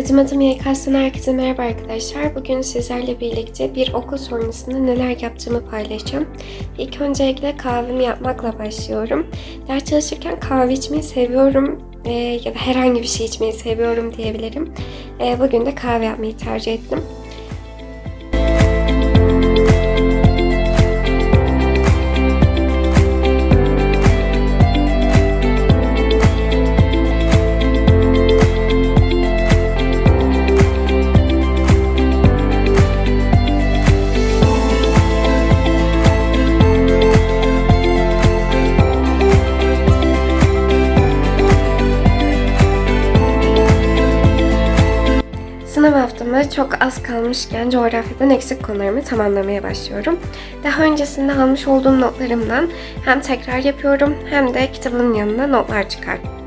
Adım adım YKS'den herkese merhaba arkadaşlar. Bugün sizlerle birlikte bir okul sonrasında neler yaptığımı paylaşacağım. İlk öncelikle kahvemi yapmakla başlıyorum. Ders çalışırken kahve içmeyi seviyorum e, ya da herhangi bir şey içmeyi seviyorum diyebilirim. E, bugün de kahve yapmayı tercih ettim. Sınav haftama çok az kalmışken coğrafyadan eksik konularımı tamamlamaya başlıyorum. Daha öncesinde almış olduğum notlarımdan hem tekrar yapıyorum hem de kitabın yanına notlar çıkartıyorum.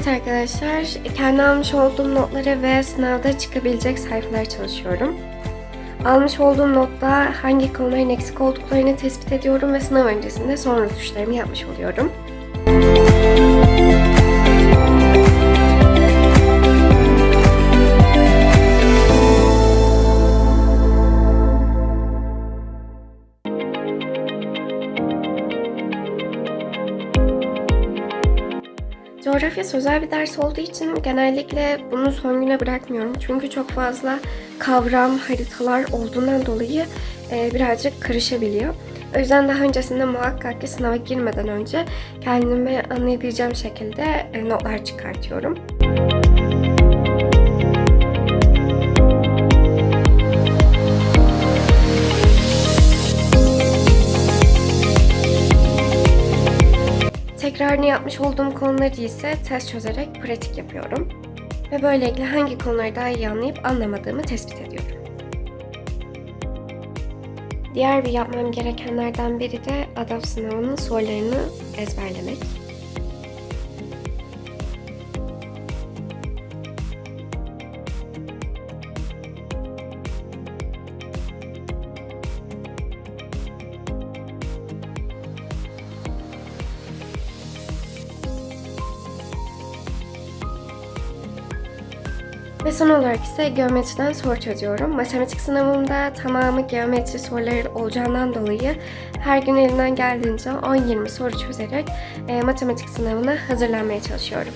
Evet arkadaşlar, kendi almış olduğum notlara ve sınavda çıkabilecek sayfalara çalışıyorum. Almış olduğum notta hangi konuların eksik olduklarını tespit ediyorum ve sınav öncesinde son rötuşlarımı yapmış oluyorum. Coğrafya sözel bir ders olduğu için genellikle bunu son güne bırakmıyorum. Çünkü çok fazla kavram, haritalar olduğundan dolayı e, birazcık karışabiliyor. O yüzden daha öncesinde muhakkak ki sınava girmeden önce kendimi anlayabileceğim şekilde e, notlar çıkartıyorum. Tekrarını yapmış olduğum konuları ise test çözerek pratik yapıyorum. Ve böylelikle hangi konuları daha iyi anlayıp anlamadığımı tespit ediyorum. Diğer bir yapmam gerekenlerden biri de ADAP sınavının sorularını ezberlemek. Ve son olarak ise geometriden soru çözüyorum. Matematik sınavımda tamamı geometri soruları olacağından dolayı her gün elimden geldiğince 10-20 soru çözerek e, matematik sınavına hazırlanmaya çalışıyorum.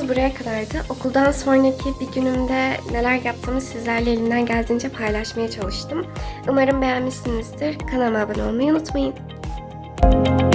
videomuz buraya kadardı. Okuldan sonraki bir günümde neler yaptığımı sizlerle elimden geldiğince paylaşmaya çalıştım. Umarım beğenmişsinizdir. Kanalıma abone olmayı unutmayın. Müzik